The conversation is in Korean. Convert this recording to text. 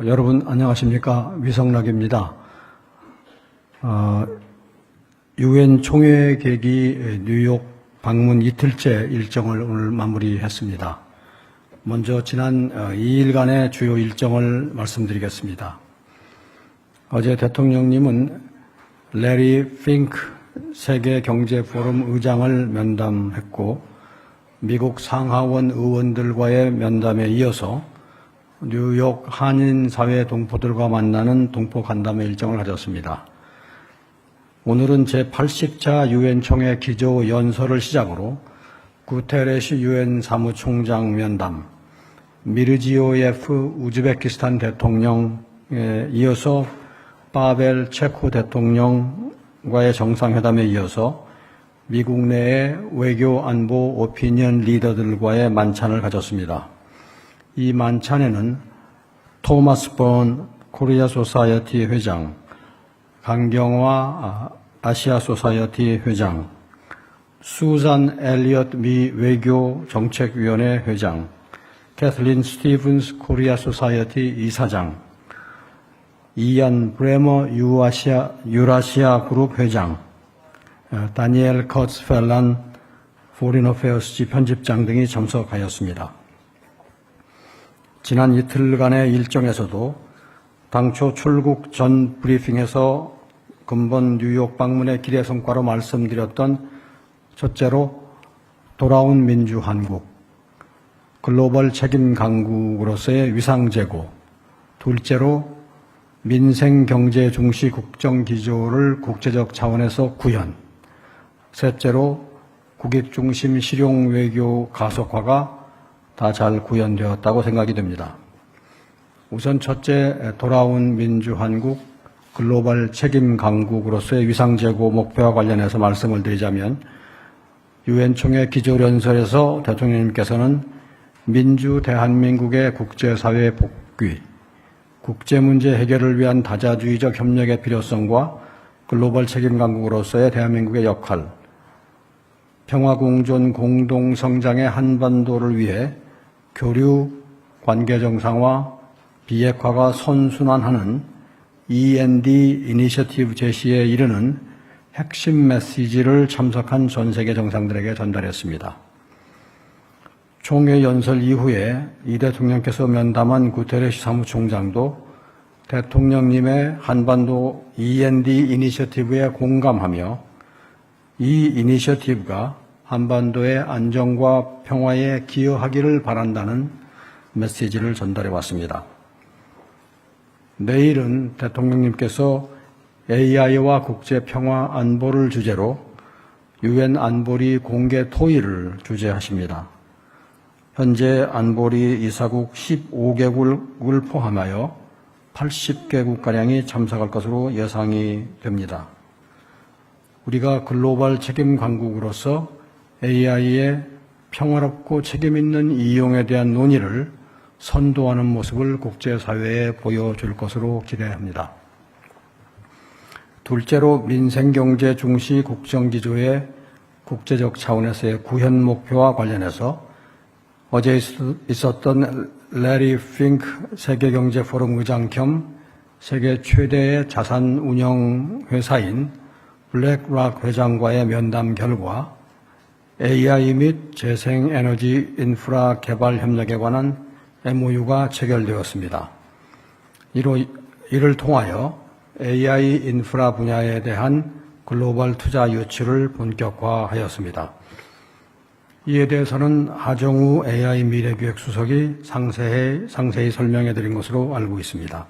여러분 안녕하십니까 위성락입니다. 어, 유엔 총회 계기 뉴욕 방문 이틀째 일정을 오늘 마무리했습니다. 먼저 지난 2일간의 주요 일정을 말씀드리겠습니다. 어제 대통령님은 레리 핑크 세계 경제 포럼 의장을 면담했고 미국 상하원 의원들과의 면담에 이어서 뉴욕 한인사회 동포들과 만나는 동포 간담회 일정을 가졌습니다. 오늘은 제80차 유엔 총회 기조 연설을 시작으로 구테레시 유엔 사무총장 면담, 미르지오예프 우즈베키스탄 대통령에 이어서 파벨 체코 대통령과의 정상회담에 이어서 미국 내의 외교 안보 오피니언 리더들과의 만찬을 가졌습니다. 이 만찬에는 토마스 본 코리아 소사이어티 회장, 강경화 아시아 소사이어티 회장, 수잔 엘리엇 미 외교 정책위원회 회장, 캐슬린 스티븐스 코리아 소사이어티 이사장, 이안 브레머 유아시아, 유라시아 그룹 회장, 어, 다니엘 커츠 펠란 포린 어페어스지 편집장 등이 참석하였습니다. 지난 이틀간의 일정에서도 당초 출국 전 브리핑에서 근본 뉴욕 방문의 기대 성과로 말씀드렸던 첫째로 돌아온 민주 한국, 글로벌 책임 강국으로서의 위상 제고, 둘째로 민생 경제 중시 국정 기조를 국제적 차원에서 구현, 셋째로 국익 중심 실용 외교 가속화가 다 잘 구현되었다고 생각이 됩니다. 우선 첫째 돌아온 민주 한국 글로벌 책임 강국으로서의 위상 제고 목표와 관련해서 말씀을 드리자면 유엔 총회 기조연설에서 대통령님께서는 민주 대한민국의 국제사회 복귀, 국제 문제 해결을 위한 다자주의적 협력의 필요성과 글로벌 책임 강국으로서의 대한민국의 역할, 평화 공존 공동 성장의 한반도를 위해 교류 관계 정상화 비핵화가 선순환하는 END 이니셔티브 제시에 이르는 핵심 메시지를 참석한 전 세계 정상들에게 전달했습니다. 총회 연설 이후에 이 대통령께서 면담한 구테레시 사무총장도 대통령님의 한반도 END 이니셔티브에 공감하며 이 이니셔티브가 한반도의 안정과 평화에 기여하기를 바란다는 메시지를 전달해 왔습니다. 내일은 대통령님께서 AI와 국제 평화 안보를 주제로 유엔 안보리 공개 토의를 주재하십니다. 현재 안보리 이사국 15개국을 포함하여 80개국가량이 참석할 것으로 예상이 됩니다. 우리가 글로벌 책임 강국으로서 AI의 평화롭고 책임있는 이용에 대한 논의를 선도하는 모습을 국제사회에 보여줄 것으로 기대합니다. 둘째로 민생경제 중시 국정기조의 국제적 차원에서의 구현 목표와 관련해서 어제 있었던 레리 핑크 세계경제포럼 의장 겸 세계 최대의 자산 운영 회사인 블랙락 회장과의 면담 결과 AI 및 재생에너지 인프라 개발 협력에 관한 MOU가 체결되었습니다. 이로, 이를 통하여 AI 인프라 분야에 대한 글로벌 투자 유치를 본격화하였습니다. 이에 대해서는 하정우 AI 미래기획 수석이 상세히, 상세히 설명해 드린 것으로 알고 있습니다.